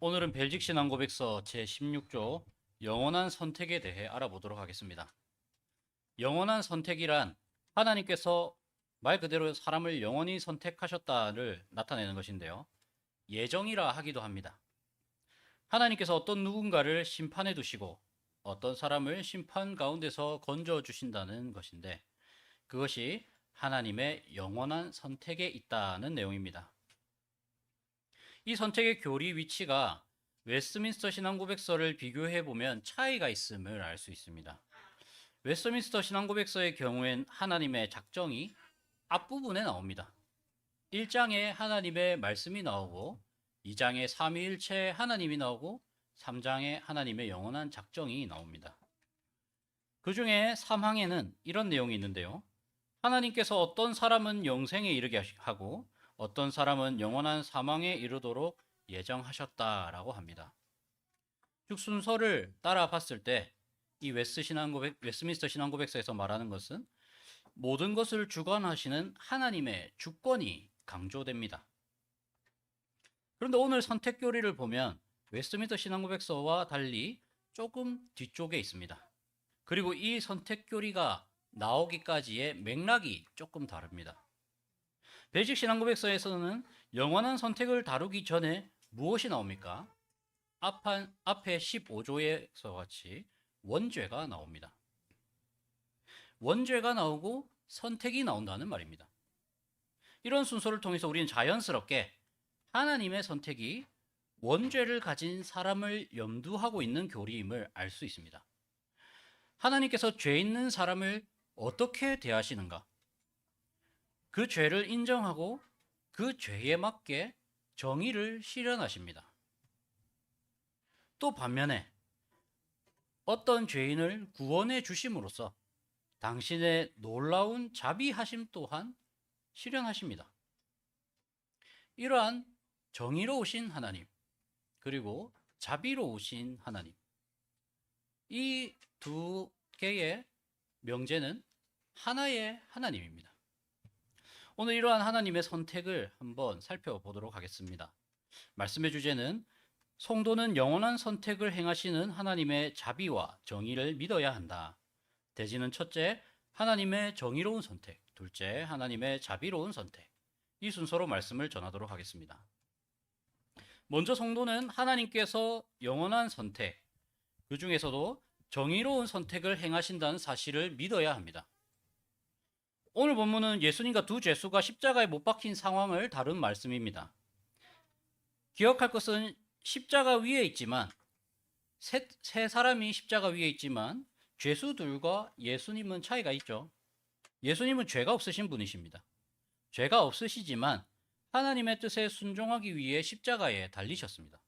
오늘은 벨직 신앙 고백서 제16조 영원한 선택에 대해 알아보도록 하겠습니다. 영원한 선택이란 하나님께서 말 그대로 사람을 영원히 선택하셨다를 나타내는 것인데요. 예정이라 하기도 합니다. 하나님께서 어떤 누군가를 심판해 두시고 어떤 사람을 심판 가운데서 건져 주신다는 것인데 그것이 하나님의 영원한 선택에 있다는 내용입니다. 이 선택의 교리 위치가 웨스트민스터 신앙고백서를 비교해 보면 차이가 있음을 알 수 있습니다. 웨스트민스터 신앙고백서의 경우엔 하나님의 작정이 앞부분에 나옵니다. 1장에 하나님의 말씀이 나오고 2장에 삼위일체 하나님이 나오고 3장에 하나님의 영원한 작정이 나옵니다. 그 중에 3항에는 이런 내용이 있는데요. 하나님께서 어떤 사람은 영생에 이르게 하고 어떤 사람은 영원한 사망에 이르도록 예정하셨다라고 합니다. 즉 순서를 따라 봤을 때 이 웨스 신앙고백 웨스민스터 신앙고백서에서 말하는 것은 모든 것을 주관하시는 하나님의 주권이 강조됩니다. 그런데 오늘 선택 교리를 보면 웨스민스터 신앙고백서와 달리 조금 뒤쪽에 있습니다. 그리고 이 선택 교리가 나오기까지의 맥락이 조금 다릅니다. 베이직 신앙 고백서에서는 영원한 선택을 다루기 전에 무엇이 나옵니까? 앞한, 앞에 15조에서 같이 원죄가 나옵니다. 원죄가 나오고 선택이 나온다는 말입니다. 이런 순서를 통해서 우리는 자연스럽게 하나님의 선택이 원죄를 가진 사람을 염두하고 있는 교리임을 알 수 있습니다. 하나님께서 죄 있는 사람을 어떻게 대하시는가? 그 죄를 인정하고 그 죄에 맞게 정의를 실현하십니다. 또 반면에 어떤 죄인을 구원해 주심으로써 당신의 놀라운 자비하심 또한 실현하십니다. 이러한 정의로우신 하나님, 그리고 자비로우신 하나님. 이 두 개의 명제는 하나의 하나님입니다. 오늘 이러한 하나님의 선택을 한번 살펴보도록 하겠습니다. 말씀의 주제는 성도는 영원한 선택을 행하시는 하나님의 자비와 정의를 믿어야 한다. 대지는 첫째, 하나님의 정의로운 선택. 둘째, 하나님의 자비로운 선택. 이 순서로 말씀을 전하도록 하겠습니다. 먼저 성도는 하나님께서 영원한 선택, 그 중에서도 정의로운 선택을 행하신다는 사실을 믿어야 합니다. 오늘 본문은 예수님과 두 죄수가 십자가에 못 박힌 상황을 다룬 말씀입니다. 기억할 것은 십자가 위에 있지만 세, 세 사람이 십자가 위에 있지만 죄수들과 예수님은 차이가 있죠. 예수님은 죄가 없으신 분이십니다. 죄가 없으시지만 하나님의 뜻에 순종하기 위해 십자가에 달리셨습니다.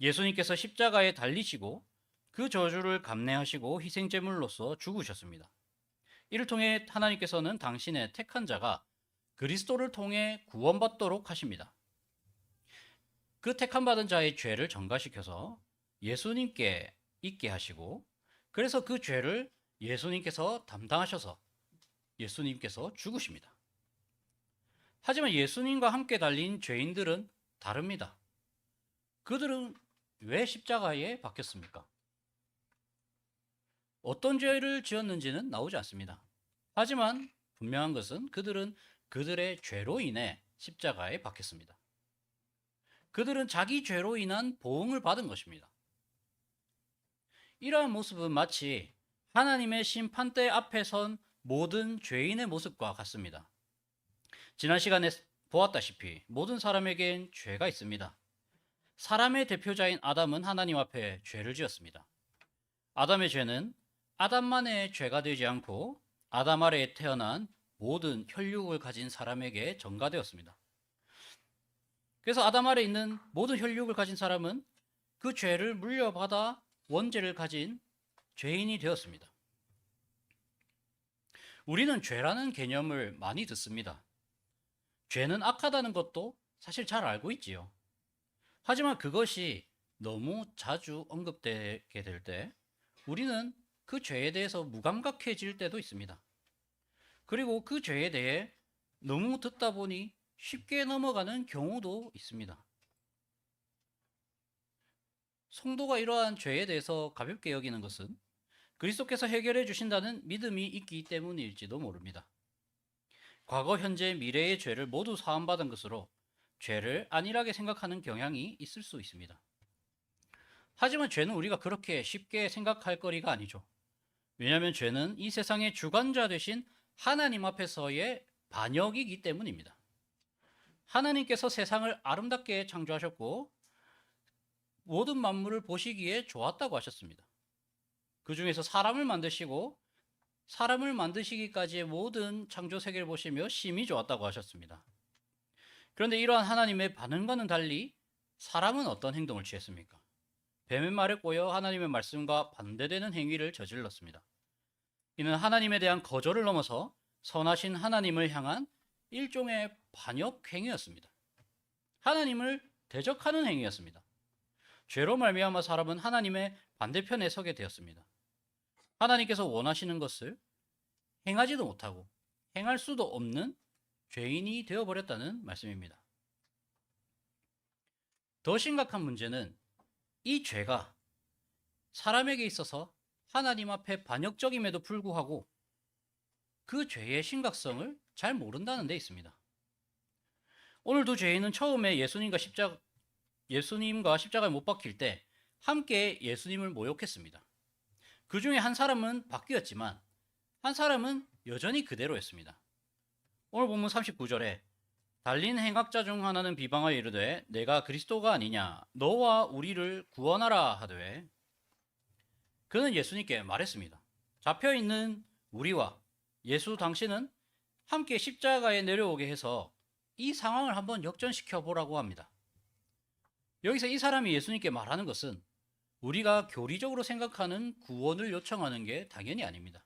예수님께서 십자가에 달리시고 그 저주를 감내하시고 희생제물로서 죽으셨습니다. 이를 통해 하나님께서는 당신의 택한 자가 그리스도를 통해 구원받도록 하십니다. 그 택함 받은 자의 죄를 전가시켜서 예수님께 있게 하시고 그래서 그 죄를 예수님께서 담당하셔서 예수님께서 죽으십니다. 하지만 예수님과 함께 달린 죄인들은 다릅니다. 그들은 왜 십자가에 박혔습니까? 어떤 죄를 지었는지는 나오지 않습니다. 하지만 분명한 것은 그들은 그들의 죄로 인해 십자가에 박혔습니다. 그들은 자기 죄로 인한 보응을 받은 것입니다. 이러한 모습은 마치 하나님의 심판대 앞에 선 모든 죄인의 모습과 같습니다. 지난 시간에 보았다시피 모든 사람에겐 죄가 있습니다. 사람의 대표자인 아담은 하나님 앞에 죄를 지었습니다. 아담의 죄는 아담만의 죄가 되지 않고 아담 아래에 태어난 모든 혈육을 가진 사람에게 전가되었습니다. 그래서 아담 아래에 있는 모든 혈육을 가진 사람은 그 죄를 물려받아 원죄를 가진 죄인이 되었습니다. 우리는 죄라는 개념을 많이 듣습니다. 죄는 악하다는 것도 사실 잘 알고 있지요. 하지만 그것이 너무 자주 언급되게 될 때 우리는 그 죄에 대해서 무감각해질 때도 있습니다. 그리고 그 죄에 대해 너무 듣다 보니 쉽게 넘어가는 경우도 있습니다. 성도가 이러한 죄에 대해서 가볍게 여기는 것은 그리스도께서 해결해 주신다는 믿음이 있기 때문일지도 모릅니다. 과거, 현재, 미래의 죄를 모두 사함받은 것으로 죄를 안일하게 생각하는 경향이 있을 수 있습니다. 하지만 죄는 우리가 그렇게 쉽게 생각할 거리가 아니죠. 왜냐하면 죄는 이 세상의 주관자 되신 하나님 앞에서의 반역이기 때문입니다. 하나님께서 세상을 아름답게 창조하셨고 모든 만물을 보시기에 좋았다고 하셨습니다. 그 중에서 사람을 만드시고 사람을 만드시기까지의 모든 창조 세계를 보시며 심히 좋았다고 하셨습니다. 그런데 이러한 하나님의 반응과는 달리 사람은 어떤 행동을 취했습니까? 뱀의 말에 꼬여 하나님의 말씀과 반대되는 행위를 저질렀습니다. 이는 하나님에 대한 거절을 넘어서 선하신 하나님을 향한 일종의 반역 행위였습니다. 하나님을 대적하는 행위였습니다. 죄로 말미암아 사람은 하나님의 반대편에 서게 되었습니다. 하나님께서 원하시는 것을 행하지도 못하고 행할 수도 없는 죄인이 되어버렸다는 말씀입니다. 더 심각한 문제는 이 죄가 사람에게 있어서 하나님 앞에 반역적임에도 불구하고 그 죄의 심각성을 잘 모른다는 데 있습니다. 오늘도 죄인은 처음에 예수님과 십자 예수님과 십자가에 못 박힐 때 함께 예수님을 모욕했습니다. 그 중에 한 사람은 바뀌었지만 한 사람은 여전히 그대로였습니다. 오늘 본문 39절에 달린 행악자 중 하나는 비방하여 이르되 내가 그리스도가 아니냐 너와 우리를 구원하라 하되 그는 예수님께 말했습니다. 잡혀 있는 우리와 예수 당신은 함께 십자가에 내려오게 해서 이 상황을 한번 역전시켜 보라고 합니다. 여기서 이 사람이 예수님께 말하는 것은 우리가 교리적으로 생각하는 구원을 요청하는 게 당연히 아닙니다.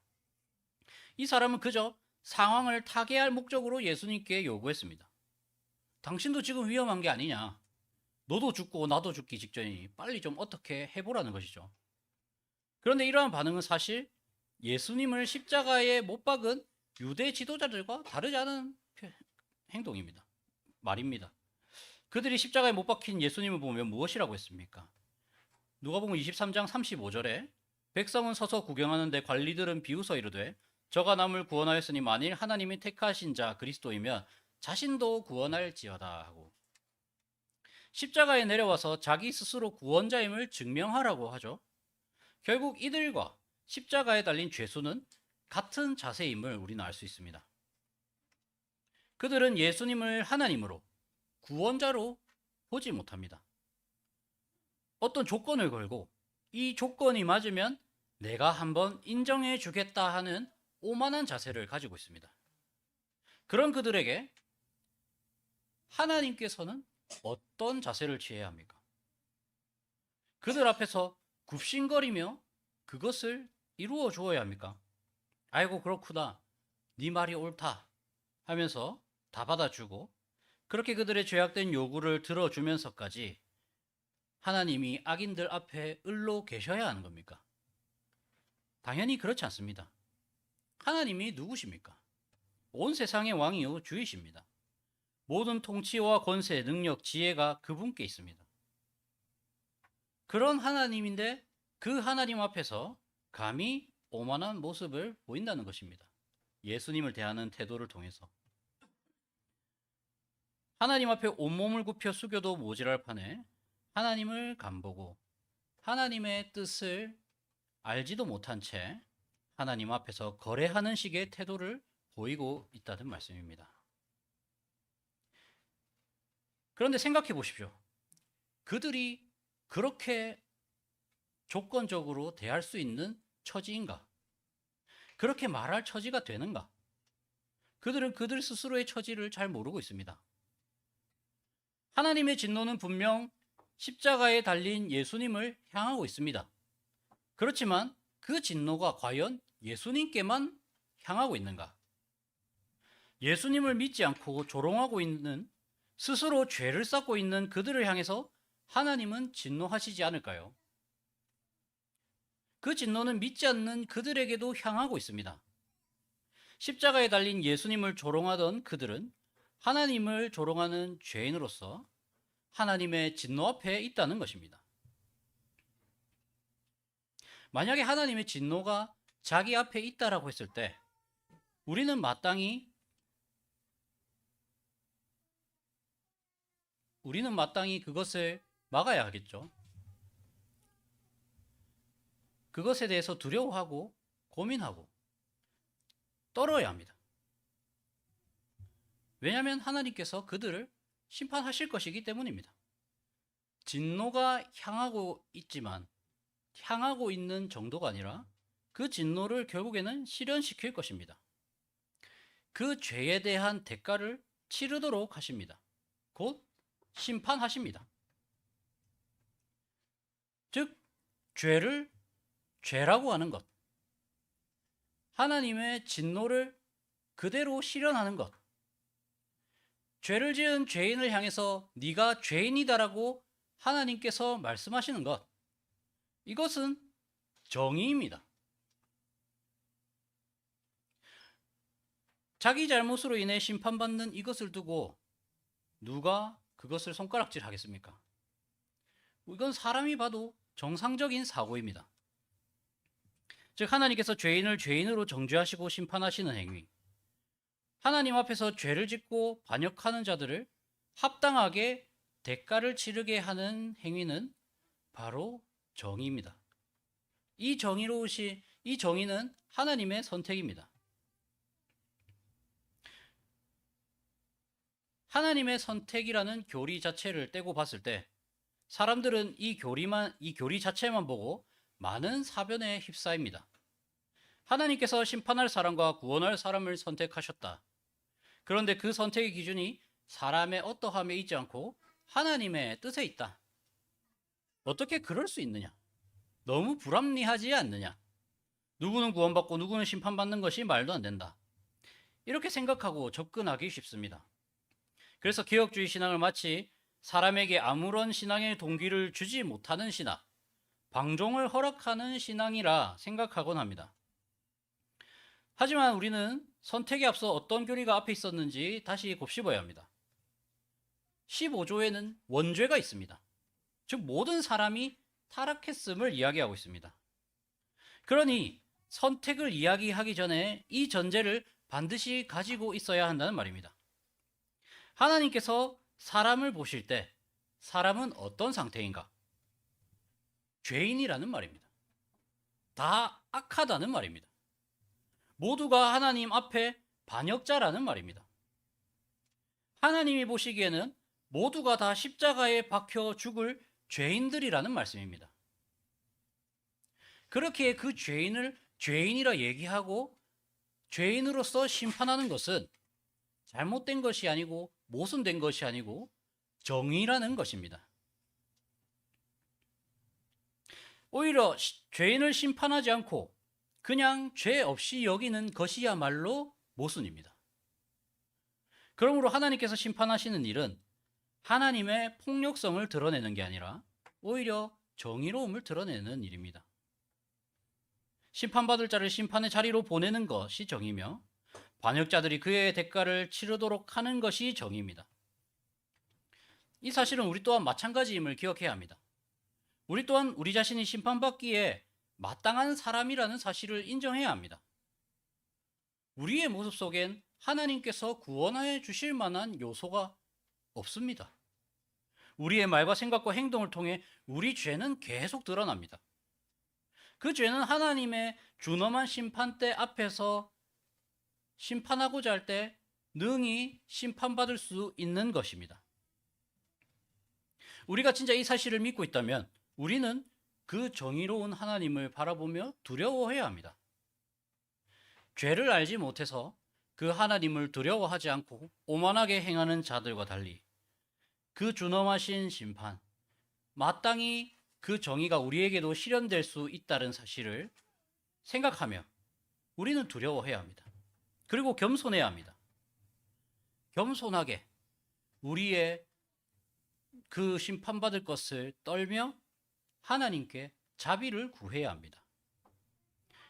이 사람은 그저 상황을 타개할 목적으로 예수님께 요구했습니다. 당신도 지금 위험한 게 아니냐. 너도 죽고 나도 죽기 직전이니 빨리 좀 어떻게 해보라는 것이죠. 그런데 이러한 반응은 사실 예수님을 십자가에 못 박은 유대 지도자들과 다르지 않은 행동입니다. 말입니다. 그들이 십자가에 못 박힌 예수님을 보면 무엇이라고 했습니까? 누가복음 23장 35절에 백성은 서서 구경하는데 관리들은 비웃어 이르되 저가 남을 구원하였으니 만일 하나님이 택하신 자 그리스도이면 자신도 구원할지어다 하고 십자가에 내려와서 자기 스스로 구원자임을 증명하라고 하죠. 결국 이들과 십자가에 달린 죄수는 같은 자세임을 우리는 알 수 있습니다. 그들은 예수님을 하나님으로 구원자로 보지 못합니다. 어떤 조건을 걸고 이 조건이 맞으면 내가 한번 인정해 주겠다 하는 오만한 자세를 가지고 있습니다. 그런 그들에게 하나님께서는 어떤 자세를 취해야 합니까? 그들 앞에서 굽신거리며 그것을 이루어 주어야 합니까? 아이고 그렇구나. 네 말이 옳다. 하면서 다 받아주고 그렇게 그들의 죄악된 요구를 들어주면서까지 하나님이 악인들 앞에 을로 계셔야 하는 겁니까? 당연히 그렇지 않습니다. 하나님이 누구십니까? 온 세상의 왕이요 주이십니다. 모든 통치와 권세, 능력, 지혜가 그분께 있습니다. 그런 하나님인데 그 하나님 앞에서 감히 오만한 모습을 보인다는 것입니다. 예수님을 대하는 태도를 통해서. 하나님 앞에 온몸을 굽혀 숙여도 모질할 판에 하나님을 간보고 하나님의 뜻을 알지도 못한 채 하나님 앞에서 거래하는 식의 태도를 보이고 있다는 말씀입니다. 그런데 생각해 보십시오. 그들이 그렇게 조건적으로 대할 수 있는 처지인가? 그렇게 말할 처지가 되는가? 그들은 그들 스스로의 처지를 잘 모르고 있습니다. 하나님의 진노는 분명 십자가에 달린 예수님을 향하고 있습니다. 그렇지만 그 진노가 과연 예수님께만 향하고 있는가? 예수님을 믿지 않고 조롱하고 있는 스스로 죄를 쌓고 있는 그들을 향해서 하나님은 진노하시지 않을까요? 그 진노는 믿지 않는 그들에게도 향하고 있습니다. 십자가에 달린 예수님을 조롱하던 그들은 하나님을 조롱하는 죄인으로서 하나님의 진노 앞에 있다는 것입니다. 만약에 하나님의 진노가 자기 앞에 있다라고 했을 때 우리는 마땅히 우리는 마땅히 그것을 막아야 하겠죠. 그것에 대해서 두려워하고 고민하고 떨어야 합니다. 왜냐하면 하나님께서 그들을 심판하실 것이기 때문입니다. 진노가 향하고 있지만 향하고 있는 정도가 아니라 그 진노를 결국에는 실현시킬 것입니다. 그 죄에 대한 대가를 치르도록 하십니다. 곧 심판하십니다. 즉, 죄를 죄라고 하는 것. 하나님의 진노를 그대로 실현하는 것. 죄를 지은 죄인을 향해서 네가 죄인이다라고 하나님께서 말씀하시는 것. 이것은 정의입니다. 자기 잘못으로 인해 심판받는 이것을 두고 누가 그것을 손가락질 하겠습니까? 이건 사람이 봐도 정상적인 사고입니다. 즉, 하나님께서 죄인을 죄인으로 정죄하시고 심판하시는 행위. 하나님 앞에서 죄를 짓고 반역하는 자들을 합당하게 대가를 치르게 하는 행위는 바로 정의입니다. 이 정의로우시, 이 정의는 하나님의 선택입니다. 하나님의 선택이라는 교리 자체를 떼고 봤을 때 사람들은 이 교리만 이 교리 자체만 보고 많은 사변에 휩싸입니다. 하나님께서 심판할 사람과 구원할 사람을 선택하셨다. 그런데 그 선택의 기준이 사람의 어떠함에 있지 않고 하나님의 뜻에 있다. 어떻게 그럴 수 있느냐? 너무 불합리하지 않느냐? 누구는 구원받고 누구는 심판받는 것이 말도 안 된다. 이렇게 생각하고 접근하기 쉽습니다. 그래서 개혁주의 신앙을 마치 사람에게 아무런 신앙의 동기를 주지 못하는 신앙, 방종을 허락하는 신앙이라 생각하곤 합니다. 하지만 우리는 선택에 앞서 어떤 교리가 앞에 있었는지 다시 곱씹어야 합니다. 15조에는 원죄가 있습니다. 즉, 모든 사람이 타락했음을 이야기하고 있습니다. 그러니 선택을 이야기하기 전에 이 전제를 반드시 가지고 있어야 한다는 말입니다. 하나님께서 사람을 보실 때 사람은 어떤 상태인가? 죄인이라는 말입니다. 다 악하다는 말입니다. 모두가 하나님 앞에 반역자라는 말입니다. 하나님이 보시기에는 모두가 다 십자가에 박혀 죽을 죄인들이라는 말씀입니다. 그렇게 그 죄인을 죄인이라 얘기하고 죄인으로서 심판하는 것은 잘못된 것이 아니고 모순된 것이 아니고 정의라는 것입니다. 오히려 죄인을 심판하지 않고 그냥 죄 없이 여기는 것이야말로 모순입니다. 그러므로 하나님께서 심판하시는 일은 하나님의 폭력성을 드러내는 게 아니라 오히려 정의로움을 드러내는 일입니다. 심판받을 자를 심판의 자리로 보내는 것이 정의며 반역자들이 그의 대가를 치르도록 하는 것이 정의입니다. 이 사실은 우리 또한 마찬가지임을 기억해야 합니다. 우리 또한 우리 자신이 심판받기에 마땅한 사람이라는 사실을 인정해야 합니다. 우리의 모습 속엔 하나님께서 구원하여 주실 만한 요소가 없습니다. 우리의 말과 생각과 행동을 통해 우리 죄는 계속 드러납니다. 그 죄는 하나님의 준엄한 심판대 앞에서 심판하고자 할 때 능히 심판받을 수 있는 것입니다. 우리가 진짜 이 사실을 믿고 있다면 우리는 그 정의로운 하나님을 바라보며 두려워해야 합니다. 죄를 알지 못해서 그 하나님을 두려워하지 않고 오만하게 행하는 자들과 달리 그 준엄하신 심판, 마땅히 그 정의가 우리에게도 실현될 수 있다는 사실을 생각하며 우리는 두려워해야 합니다. 그리고 겸손해야 합니다. 겸손하게 우리의 그 심판받을 것을 떨며 하나님께 자비를 구해야 합니다.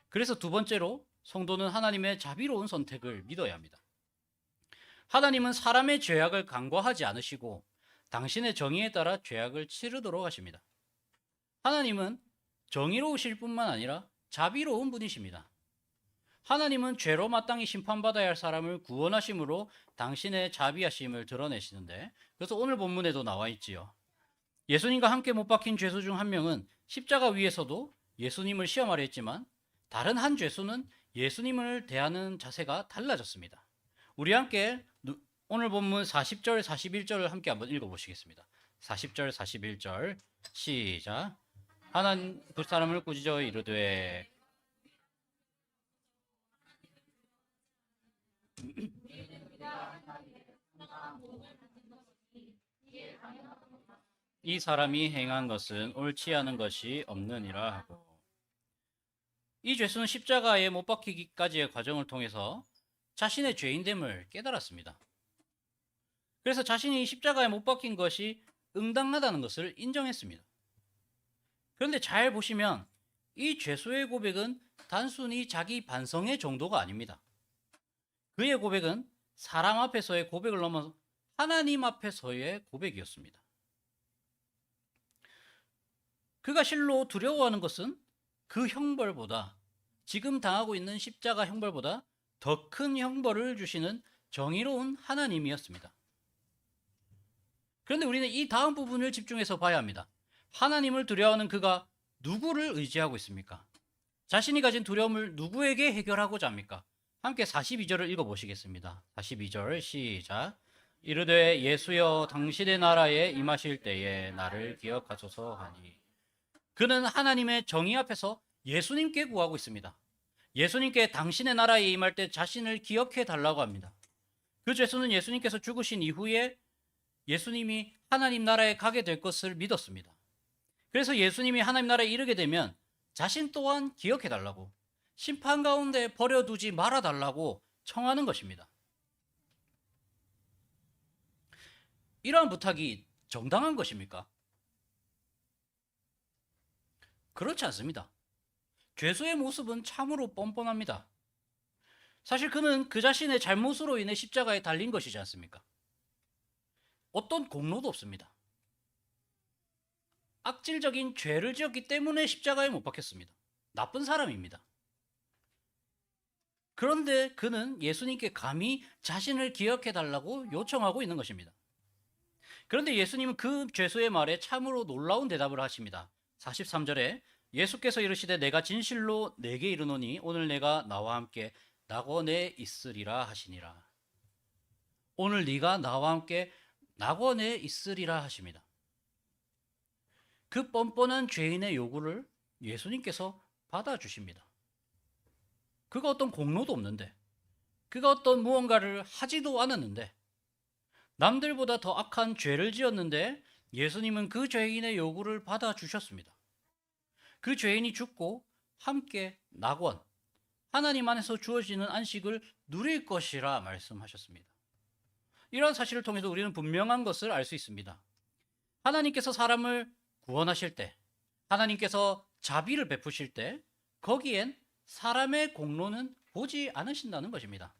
그래서 두 번째로 성도는 하나님의 자비로운 선택을 믿어야 합니다. 하나님은 사람의 죄악을 간과하지 않으시고 당신의 정의에 따라 죄악을 치르도록 하십니다. 하나님은 정의로우실 뿐만 아니라 자비로운 분이십니다. 하나님은 죄로 마땅히 심판받아야 할 사람을 구원하심으로 당신의 자비하심을 드러내시는데 그래서 오늘 본문에도 나와 있지요. 예수님과 함께 못 박힌 죄수 중 한 명은 십자가 위에서도 예수님을 시험하려 했지만 다른 한 죄수는 예수님을 대하는 자세가 달라졌습니다. 우리 함께 누- 오늘 본문 40절 41절을 함께 한번 읽어 보시겠습니다. 40절 41절 시작 하나님 그 사람을 꾸짖어 이르되 이 사람이 행한 것은 옳지 않은 것이 없느니라 하고 이 죄수는 십자가에 못 박히기까지의 과정을 통해서 자신의 죄인됨을 깨달았습니다. 그래서 자신이 십자가에 못 박힌 것이 응당하다는 것을 인정했습니다. 그런데 잘 보시면 이 죄수의 고백은 단순히 자기 반성의 정도가 아닙니다. 그의 고백은 사람 앞에서의 고백을 넘어 하나님 앞에서의 고백이었습니다. 그가 실로 두려워하는 것은 그 형벌보다 지금 당하고 있는 십자가 형벌보다 더 큰 형벌을 주시는 정의로운 하나님이었습니다. 그런데 우리는 이 다음 부분을 집중해서 봐야 합니다. 하나님을 두려워하는 그가 누구를 의지하고 있습니까? 자신이 가진 두려움을 누구에게 해결하고자 합니까? 함께 42절을 읽어보시겠습니다. 42절 시작. 이르되 예수여 당신의 나라에 임하실 때에 나를 기억하소서 하니 그는 하나님의 정의 앞에서 예수님께 구하고 있습니다. 예수님께 당신의 나라에 임할 때 자신을 기억해 달라고 합니다. 그 죄수는 예수님께서 죽으신 이후에 예수님이 하나님 나라에 가게 될 것을 믿었습니다. 그래서 예수님이 하나님 나라에 이르게 되면 자신 또한 기억해 달라고 심판 가운데 버려두지 말아 달라고 청하는 것입니다. 이러한 부탁이 정당한 것입니까? 그렇지 않습니다. 죄수의 모습은 참으로 뻔뻔합니다. 사실 그는 그 자신의 잘못으로 인해 십자가에 달린 것이지 않습니까? 어떤 공로도 없습니다. 악질적인 죄를 지었기 때문에 십자가에 못 박혔습니다. 나쁜 사람입니다. 그런데 그는 예수님께 감히 자신을 기억해 달라고 요청하고 있는 것입니다. 그런데 예수님은 그 죄수의 말에 참으로 놀라운 대답을 하십니다. 43절에 예수께서 이르시되 내가 진실로 내게 이르노니 오늘 내가 나와 함께 낙원에 있으리라 하시니라. 오늘 네가 나와 함께 낙원에 있으리라 하십니다. 그 뻔뻔한 죄인의 요구를 예수님께서 받아주십니다. 그가 어떤 공로도 없는데, 그가 어떤 무언가를 하지도 않았는데, 남들보다 더 악한 죄를 지었는데 예수님은 그 죄인의 요구를 받아주셨습니다. 그 죄인이 죽고 함께 낙원, 하나님 안에서 주어지는 안식을 누릴 것이라 말씀하셨습니다. 이러한 사실을 통해서 우리는 분명한 것을 알 수 있습니다. 하나님께서 사람을 구원하실 때, 하나님께서 자비를 베푸실 때, 거기엔 사람의 공로는 보지 않으신다는 것입니다.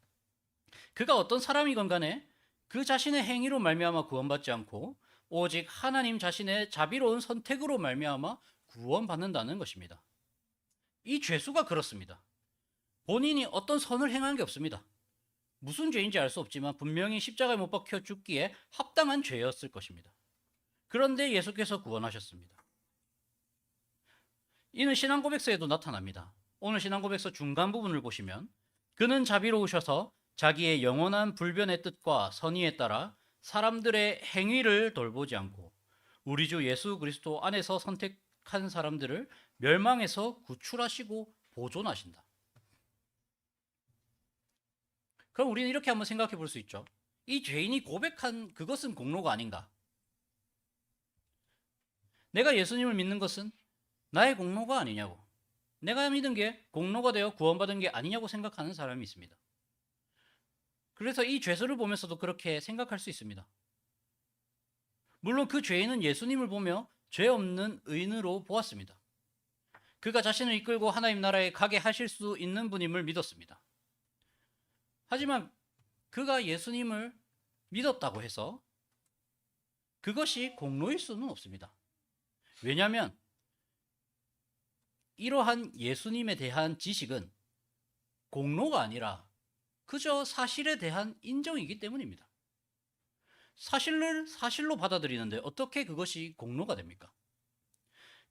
그가 어떤 사람이건 간에 그 자신의 행위로 말미암아 구원받지 않고 오직 하나님 자신의 자비로운 선택으로 말미암아 구원받는다는 것입니다. 이 죄수가 그렇습니다. 본인이 어떤 선을 행한 게 없습니다. 무슨 죄인지 알 수 없지만 분명히 십자가에 못 박혀 죽기에 합당한 죄였을 것입니다. 그런데 예수께서 구원하셨습니다. 이는 신앙 고백서에도 나타납니다. 오늘 신앙 고백서 중간 부분을 보시면 그는 자비로우셔서 자기의 영원한 불변의 뜻과 선의에 따라 사람들의 행위를 돌보지 않고 우리 주 예수 그리스도 안에서 선택한 사람들을 멸망에서 구출하시고 보존하신다. 그럼 우리는 이렇게 한번 생각해 볼 수 있죠. 이 죄인이 고백한 그것은 공로가 아닌가? 내가 예수님을 믿는 것은 나의 공로가 아니냐고. 내가 믿은 게 공로가 되어 구원받은 게 아니냐고 생각하는 사람이 있습니다. 그래서 이 죄수를 보면서도 그렇게 생각할 수 있습니다. 물론 그 죄인은 예수님을 보며 죄 없는 의인으로 보았습니다. 그가 자신을 이끌고 하나님 나라에 가게 하실 수 있는 분임을 믿었습니다. 하지만 그가 예수님을 믿었다고 해서 그것이 공로일 수는 없습니다. 왜냐하면 이러한 예수님에 대한 지식은 공로가 아니라 그저 사실에 대한 인정이기 때문입니다. 사실을 사실로 받아들이는데 어떻게 그것이 공로가 됩니까?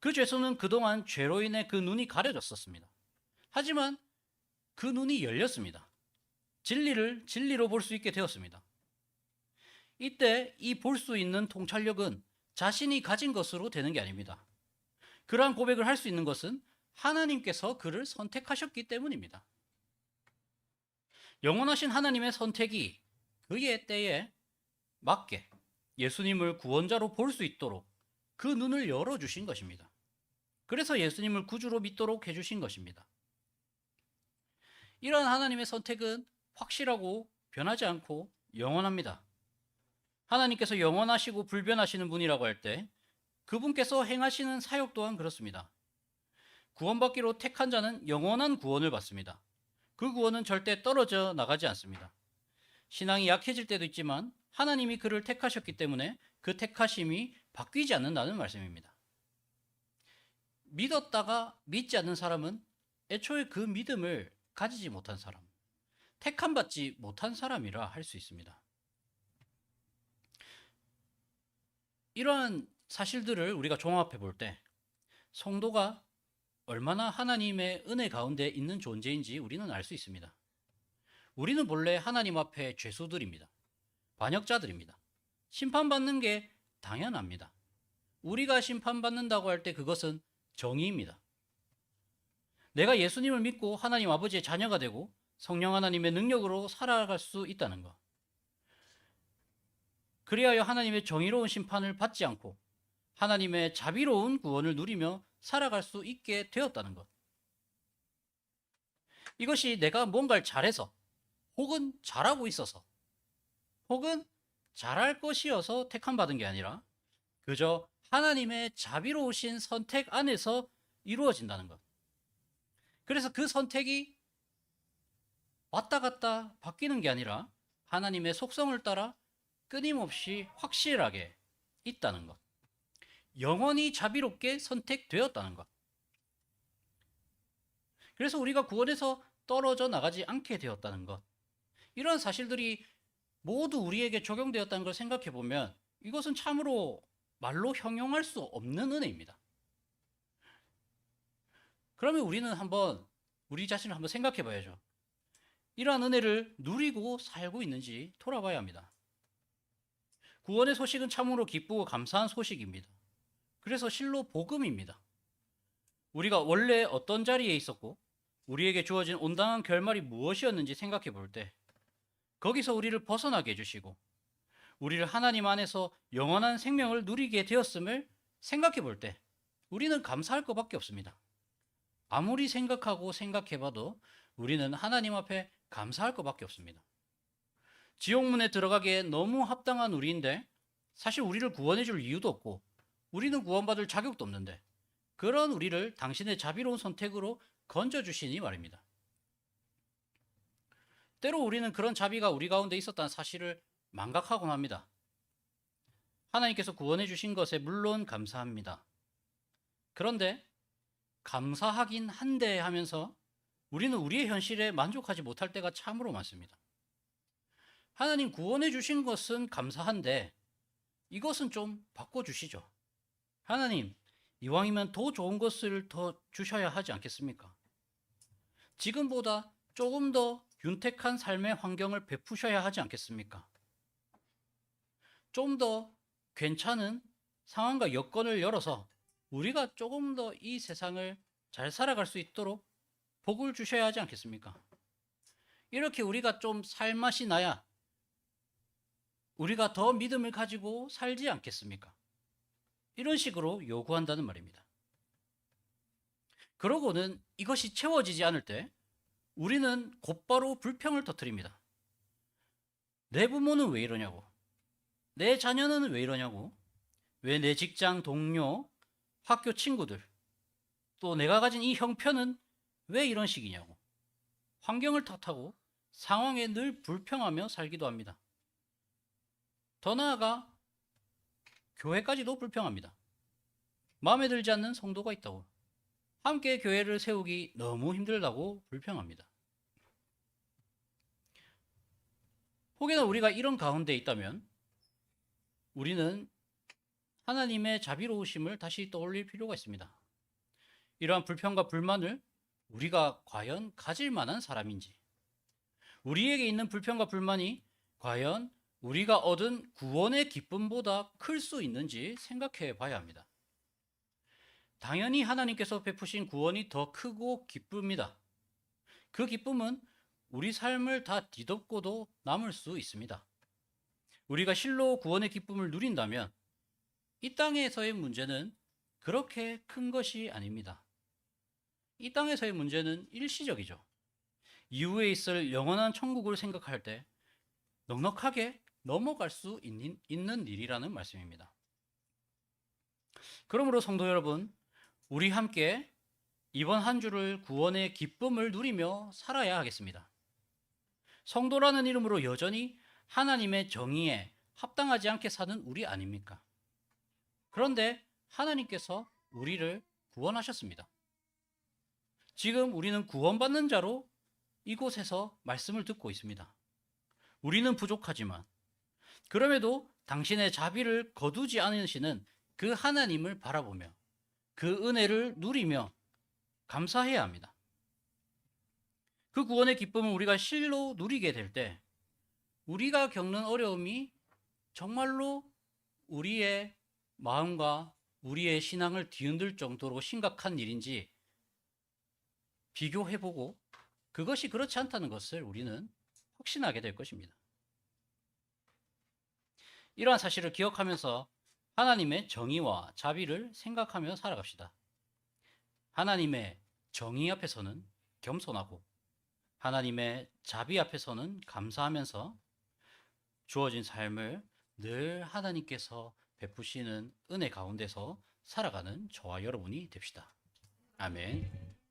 그 죄수는 그동안 죄로 인해 그 눈이 가려졌었습니다. 하지만 그 눈이 열렸습니다. 진리를 진리로 볼 수 있게 되었습니다. 이때 이 볼 수 있는 통찰력은 자신이 가진 것으로 되는 게 아닙니다. 그러한 고백을 할 수 있는 것은 하나님께서 그를 선택하셨기 때문입니다. 영원하신 하나님의 선택이 그의 때에 맞게 예수님을 구원자로 볼 수 있도록 그 눈을 열어주신 것입니다. 그래서 예수님을 구주로 믿도록 해주신 것입니다. 이러한 하나님의 선택은 확실하고 변하지 않고 영원합니다. 하나님께서 영원하시고 불변하시는 분이라고 할 때 그분께서 행하시는 사역 또한 그렇습니다. 구원받기로 택한 자는 영원한 구원을 받습니다. 그 구원은 절대 떨어져 나가지 않습니다. 신앙이 약해질 때도 있지만 하나님이 그를 택하셨기 때문에 그 택하심이 바뀌지 않는다는 말씀입니다. 믿었다가 믿지 않는 사람은 애초에 그 믿음을 가지지 못한 사람, 택함 받지 못한 사람이라 할 수 있습니다. 이러한 사실들을 우리가 종합해 볼 때 성도가 얼마나 하나님의 은혜 가운데 있는 존재인지 우리는 알 수 있습니다. 우리는 본래 하나님 앞에 죄수들입니다. 반역자들입니다. 심판받는 게 당연합니다. 우리가 심판받는다고 할 때 그것은 정의입니다. 내가 예수님을 믿고 하나님 아버지의 자녀가 되고 성령 하나님의 능력으로 살아갈 수 있다는 것. 그리하여 하나님의 정의로운 심판을 받지 않고 하나님의 자비로운 구원을 누리며 살아갈 수 있게 되었다는 것. 이것이 내가 뭔가를 잘해서 혹은 잘하고 있어서 혹은 잘할 것이어서 택함 받은 게 아니라 그저 하나님의 자비로우신 선택 안에서 이루어진다는 것. 그래서 그 선택이 왔다 갔다 바뀌는 게 아니라 하나님의 속성을 따라 끊임없이 확실하게 있다는 것. 영원히 자비롭게 선택되었다는 것. 그래서 우리가 구원에서 떨어져 나가지 않게 되었다는 것. 이런 사실들이 모두 우리에게 적용되었다는 걸 생각해 보면 이것은 참으로 말로 형용할 수 없는 은혜입니다. 그러면 우리는 한번 우리 자신을 한번 생각해 봐야죠. 이러한 은혜를 누리고 살고 있는지 돌아봐야 합니다. 구원의 소식은 참으로 기쁘고 감사한 소식입니다. 그래서 실로 복음입니다. 우리가 원래 어떤 자리에 있었고 우리에게 주어진 온당한 결말이 무엇이었는지 생각해 볼 때 거기서 우리를 벗어나게 해주시고 우리를 하나님 안에서 영원한 생명을 누리게 되었음을 생각해 볼 때 우리는 감사할 것밖에 없습니다. 아무리 생각하고 생각해 봐도 우리는 하나님 앞에 감사할 것밖에 없습니다. 지옥문에 들어가기에 너무 합당한 우리인데 사실 우리를 구원해 줄 이유도 없고 우리는 구원받을 자격도 없는데 그런 우리를 당신의 자비로운 선택으로 건져 주시니 말입니다. 때로 우리는 그런 자비가 우리 가운데 있었다는 사실을 망각하곤 합니다. 하나님께서 구원해 주신 것에 물론 감사합니다. 그런데 감사하긴 한데 하면서 우리는 우리의 현실에 만족하지 못할 때가 참으로 많습니다. 하나님 구원해 주신 것은 감사한데 이것은 좀 바꿔 주시죠. 하나님, 이왕이면 더 좋은 것을 더 주셔야 하지 않겠습니까? 지금보다 조금 더 윤택한 삶의 환경을 베푸셔야 하지 않겠습니까? 좀 더 괜찮은 상황과 여건을 열어서 우리가 조금 더 이 세상을 잘 살아갈 수 있도록 복을 주셔야 하지 않겠습니까? 이렇게 우리가 좀 살맛이 나야 우리가 더 믿음을 가지고 살지 않겠습니까? 이런 식으로 요구한다는 말입니다. 그러고는 이것이 채워지지 않을 때 우리는 곧바로 불평을 터뜨립니다. 내 부모는 왜 이러냐고. 내 자녀는 왜 이러냐고. 왜 내 직장 동료, 학교 친구들, 또 내가 가진 이 형편은 왜 이런 식이냐고. 환경을 탓하고 상황에 늘 불평하며 살기도 합니다. 더 나아가 교회까지도 불평합니다. 마음에 들지 않는 성도가 있다고. 함께 교회를 세우기 너무 힘들다고 불평합니다. 혹여나 우리가 이런 가운데 있다면 우리는 하나님의 자비로우심을 다시 떠올릴 필요가 있습니다. 이러한 불평과 불만을 우리가 과연 가질 만한 사람인지, 우리에게 있는 불평과 불만이 과연 우리가 얻은 구원의 기쁨보다 클 수 있는지 생각해 봐야 합니다. 당연히 하나님께서 베푸신 구원이 더 크고 기쁩니다. 그 기쁨은 우리 삶을 다 뒤덮고도 남을 수 있습니다. 우리가 실로 구원의 기쁨을 누린다면 이 땅에서의 문제는 그렇게 큰 것이 아닙니다. 이 땅에서의 문제는 일시적이죠. 이후에 있을 영원한 천국을 생각할 때 넉넉하게 넘어갈 수 있는, 있는 일이라는 말씀입니다. 그러므로 성도 여러분, 우리 함께 이번 한 주를 구원의 기쁨을 누리며 살아야 하겠습니다. 성도라는 이름으로 여전히 하나님의 정의에 합당하지 않게 사는 우리 아닙니까? 그런데 하나님께서 우리를 구원하셨습니다. 지금 우리는 구원받는 자로 이곳에서 말씀을 듣고 있습니다. 우리는 부족하지만 그럼에도 당신의 자비를 거두지 않으시는 그 하나님을 바라보며 그 은혜를 누리며 감사해야 합니다. 그 구원의 기쁨을 우리가 실로 누리게 될 때 우리가 겪는 어려움이 정말로 우리의 마음과 우리의 신앙을 뒤흔들 정도로 심각한 일인지 비교해보고 그것이 그렇지 않다는 것을 우리는 확신하게 될 것입니다. 이러한 사실을 기억하면서 하나님의 정의와 자비를 생각하며 살아갑시다. 하나님의 정의 앞에서는 겸손하고 하나님의 자비 앞에서는 감사하면서 주어진 삶을 늘 하나님께서 베푸시는 은혜 가운데서 살아가는 저와 여러분이 됩시다. 아멘.